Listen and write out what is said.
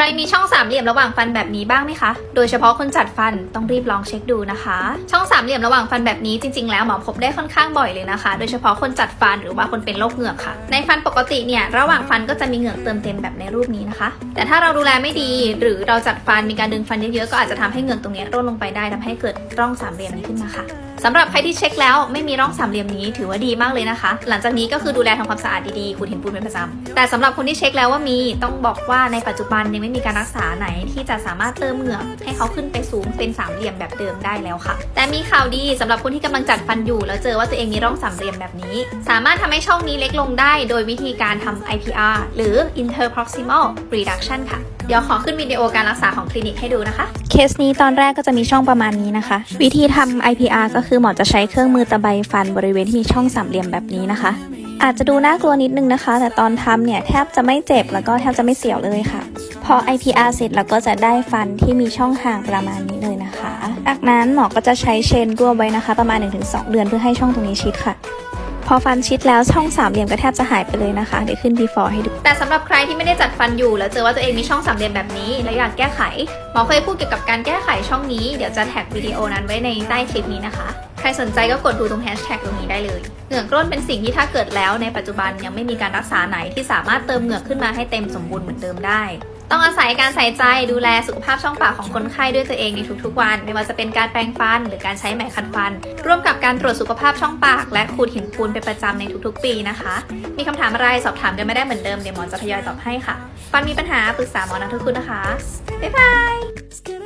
ใครมีช่องสามเหลี่ยมระหว่างฟันแบบนี้บ้างไหมคะ โดยเฉพาะคนจัดฟันต้องรีบลองเช็คดูนะคะ ช่องสามเหลี่ยมระหว่างฟันแบบนี้จริงๆ แล้วหมอพบได้ค่อนข้างบ่อยเลยนะคะ โดยเฉพาะคนจัดฟันหรือว่าคนเป็นโรคเหงือกค่ะ ในฟันปกติเนี่ยระหว่างฟันก็จะมีเหงือกเติมเต็มแบบในรูปนี้นะคะ แต่ถ้าเราดูแลไม่ดีหรือเราจัดฟันมีการดึงฟันเยอะๆก็อาจจะทำให้เหงือกตรงนี้ร่นลงไปได้ทำให้เกิดร่องสามเหลี่ยมนี้ขึ้นมาค่ะ สำหรับใครที่เช็คแล้วไม่มีร่องสามเหลี่ยมนี้ถือว่าดีมากเลยนะคะ หลังจากนี้ก็คือดูแลทำความสะอาดดีๆขูดหินปูนเป็นประจำแต่สำหรับคนที่เช็คแล้วว่ามีต้องบอกว่าในปัจจุบันยังไม่มีการรักษาไหนที่จะสามารถเติมเหงือกให้เขาขึ้นไปสูงเป็นสามเหลี่ยมแบบเดิมได้แล้วค่ะ แต่มีข่าวดีสำหรับคนที่กำลังจัดฟันอยู่ แล้วเจอว่าตัวเองมีร่องสามเหลี่ยมแบบนี้ สามารถทำให้ช่องนี้เล็กลงได้ โดยวิธีการทำ IPR หรือ interproximal reduction ค่ะเดี๋ยวขอขึ้นวิดีโอการรักษาของคลินิกให้ดูนะคะ เคสนี้ตอนแรกก็จะมีช่องประมาณนี้นะคะ วิธีทำ IPR ก็คือหมอจะใช้เครื่องมือตะไบฟันบริเวณที่มีช่องสามเหลี่ยมแบบนี้นะคะ อาจจะดูน่ากลัวนิดนึงนะคะ แต่ตอนทำเนี่ยแทบจะไม่เจ็บแล้วก็แทบจะไม่เสียวเลยค่ะ พอ IPR เสร็จเราก็จะได้ฟันที่มีช่องห่างประมาณนี้เลยนะคะ จากนั้นหมอก็จะใช้เชนรวบไว้นะคะ ประมาณ 1-2 เดือนเพื่อให้ช่องตรงนี้ชิดค่ะ พอฟันชิดแล้วช่องสามเหลี่ยมก็แทบจะหายไปเลยนะคะเดี๋ยวขึ้น before ให้ดู แต่สำหรับใครที่ไม่ได้จัดฟันอยู่ แล้วเจอว่าตัวเองมีช่องสามเหลี่ยมแบบนี้ และอยากแก้ไขหมอเคยพูดเกี่ยวกับการแก้ไขช่องนี้เดี๋ยวจะแท็กวิดีโอนั้นไว้ในใต้คลิปนี้นะคะใครสนใจก็กดดูตรงแฮชแท็กตรงนี้ได้เลย เหงือกกล้นเป็นสิ่งที่ถ้าเกิดแล้วในปัจจุบันยังไม่มีการรักษาไหนที่สามารถเติมเหงือกขึ้นมาให้เต็มสมบูรณ์เหมือนเดิมได้ ต้องอาศัยการใส่ใจดูแลสุขภาพช่องปากของคนไข้ด้วยตัวเองในทุกๆวัน ไม่ว่าจะเป็นการแปรงฟัน หรือการใช้ไหมขัดฟัน ร่วมกับการตรวจสุขภาพช่องปาก และขูดหินปูนเป็นประจำในทุกๆ ปีนะคะ มีคำถามอะไรสอบถามกันไม่ได้เหมือนเดิมเดี๋ยวหมอจะทยอยตอบให้ค่ะ ฟันมีปัญหาปรึกษาหมอนะทุกคนนะคะบ๊ายบาย